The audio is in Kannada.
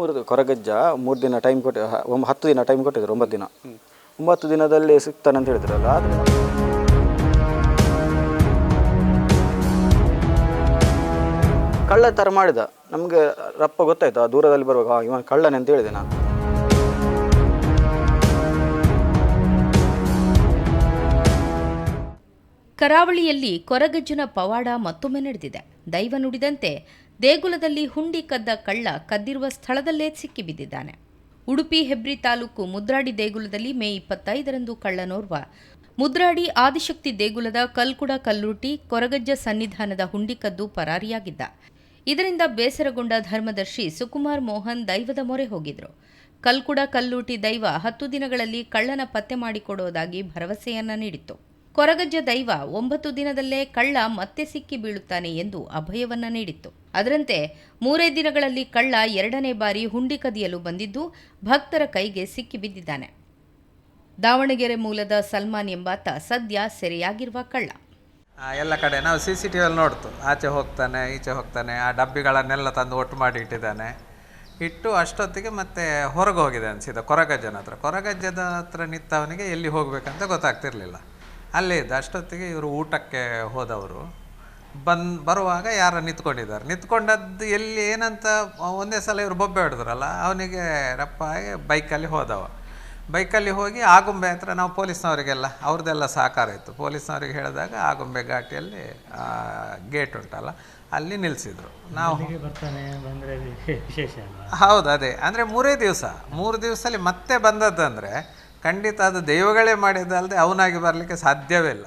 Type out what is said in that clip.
ಮೂರು ಕೊರಗಜ್ಜ, ಮೂರು ದಿನ ಟೈಮ್ ಕೊಟ್ಟು ಹತ್ತು ದಿನ ಟೈಮ್ ಕೊಟ್ಟಿದ್ರು, ಒಂಬತ್ತು ದಿನ. ಒಂಬತ್ತು ದಿನದಲ್ಲಿ ಸಿಗ್ತಾನೆ ಅಂತ ಹೇಳಿದ್ರಲ್ಲ? ಕಳ್ಳ ಥರ ಮಾಡಿದ. ನಮಗೆ ರಪ್ಪ ಗೊತ್ತಾಯ್ತು, ಆ ದೂರದಲ್ಲಿ ಬರುವಾಗ ಇವನು ಕಳ್ಳನೇ ಅಂತ ಹೇಳಿದೆ ನಾನು. ಕರಾವಳಿಯಲ್ಲಿ ಕೊರಗಜ್ಜನ ಪವಾಡ ಮತ್ತೊಮ್ಮೆ ನಡೆದಿದೆ. ದೈವ ನುಡಿದಂತೆ ದೇಗುಲದಲ್ಲಿ ಹುಂಡಿ ಕದ್ದ ಕಳ್ಳ ಕದ್ದಿರುವ ಸ್ಥಳದಲ್ಲೇ ಸಿಕ್ಕಿಬಿದ್ದಿದ್ದಾನೆ ಉಡುಪಿ, ಹೆಬ್ರಿ ತಾಲೂಕು ಮುದ್ರಾಡಿ ದೇಗುಲದಲ್ಲಿ ಮೇ ಇಪ್ಪತ್ತೈದರಂದು ಕಳ್ಳನೋರ್ವ ಮುದ್ರಾಡಿ ಆದಿಶಕ್ತಿ ದೇಗುಲದ ಕಲ್ಕುಡ ಕಲ್ಲುಟಿ ಕೊರಗಜ್ಜ ಸನ್ನಿಧಾನದ ಹುಂಡಿ ಕದ್ದು ಪರಾರಿಯಾಗಿದ್ದ. ಇದರಿಂದ ಬೇಸರಗೊಂಡ ಧರ್ಮದರ್ಶಿ ಸುಕುಮಾರ್ ಮೋಹನ್ ದೈವದ ಮೊರೆ ಹೋಗಿದ್ರು. ಕಲ್ಕುಡ ಕಲ್ಲೂಟಿ ದೈವ ಹತ್ತು ದಿನಗಳಲ್ಲಿ ಕಳ್ಳನ ಪತ್ತೆ ಮಾಡಿಕೊಡೋದಾಗಿ ಭರವಸೆಯನ್ನ ನೀಡಿತ್ತು. ಕೊರಗಜ್ಜ ದೈವ ಒಂಬತ್ತು ದಿನದಲ್ಲೇ ಕಳ್ಳ ಮತ್ತೆ ಸಿಕ್ಕಿ ಬೀಳುತ್ತಾನೆ ಎಂದು ಅಭಯವನ್ನ ನೀಡಿತ್ತು. ಅದರಂತೆ ಮೂರೇ ದಿನಗಳಲ್ಲಿ ಕಳ್ಳ ಎರಡನೇ ಬಾರಿ ಹುಂಡಿ ಕದಿಯಲು ಬಂದಿದ್ದು ಭಕ್ತರ ಕೈಗೆ ಸಿಕ್ಕಿ ಬಿದ್ದಿದ್ದಾನೆ. ದಾವಣಗೆರೆ ಮೂಲದ ಸಲ್ಮಾನ್ ಎಂಬಾತ ಸದ್ಯ ಸೆರೆಯಾಗಿರುವ ಕಳ್ಳ. ಎಲ್ಲ ಕಡೆ ನಾವು ಸಿ ಸಿ ಟಿ ವಿಯಲ್ಲಿ ನೋಡ್ತು. ಆಚೆ ಹೋಗ್ತಾನೆ, ಈಚೆ ಹೋಗ್ತಾನೆ, ಆ ಡಬ್ಬಿಗಳನ್ನೆಲ್ಲ ತಂದು ಒಟ್ಟು ಮಾಡಿ ಇಟ್ಟಿದ್ದಾನೆ. ಇಟ್ಟು ಅಷ್ಟೊತ್ತಿಗೆ ಮತ್ತೆ ಹೊರಗೆ ಹೋಗಿದೆ ಅನಿಸಿದೆ, ಕೊರಗಜ್ಜನ ಹತ್ರ. ಕೊರಗಜ್ಜದ ಹತ್ರ ನಿಂತವನಿಗೆ ಎಲ್ಲಿ ಹೋಗಬೇಕಂತ ಗೊತ್ತಾಗ್ತಿರ್ಲಿಲ್ಲ. ಅಲ್ಲೇ ಇದ್ದ, ಅಷ್ಟೊತ್ತಿಗೆ ಇವರು ಊಟಕ್ಕೆ ಹೋದವರು. ಬಂದ್ ಬರುವಾಗ ಯಾರ ನಿಂತ್ಕೊಂಡಿದ್ದಾರೆ. ನಿಂತ್ಕೊಂಡದ್ದು ಎಲ್ಲಿ ಏನಂತ ಒಂದೇ ಸಲ ಇವರು ಬೊಬ್ಬೆ ಹೊಡೆದ್ರಲ್ಲ ಅವನಿಗೆ ರಪ್ಪ ಆಗಿ ಬೈಕಲ್ಲಿ ಹೋದವ. ಬೈಕಲ್ಲಿ ಹೋಗಿ ಆಗುಂಬೆ ಹತ್ರ ನಾವು ಪೊಲೀಸ್ನವರಿಗೆಲ್ಲ ಅವ್ರದ್ದೆಲ್ಲ ಸಹಕಾರ ಇತ್ತು. ಪೊಲೀಸ್ನವ್ರಿಗೆ ಹೇಳಿದಾಗ ಆಗುಂಬೆ ಘಾಟಿಯಲ್ಲಿ ಗೇಟ್ ಉಂಟಲ್ಲ ಅಲ್ಲಿ ನಿಲ್ಲಿಸಿದ್ರು ನಾವು ಹೌದು ಅದೇ. ಅಂದರೆ ಮೂರೇ ದಿವಸ ಮೂರು ದಿವಸದಲ್ಲಿ ಮತ್ತೆ ಬಂದದ್ದಂದರೆ ಖಂಡಿತ ಅದು ದೈವಗಳೇ ಮಾಡಿದ್ದಲ್ಲದೆ ಅವನಾಗಿ ಬರಲಿಕ್ಕೆ ಸಾಧ್ಯವೇ ಇಲ್ಲ.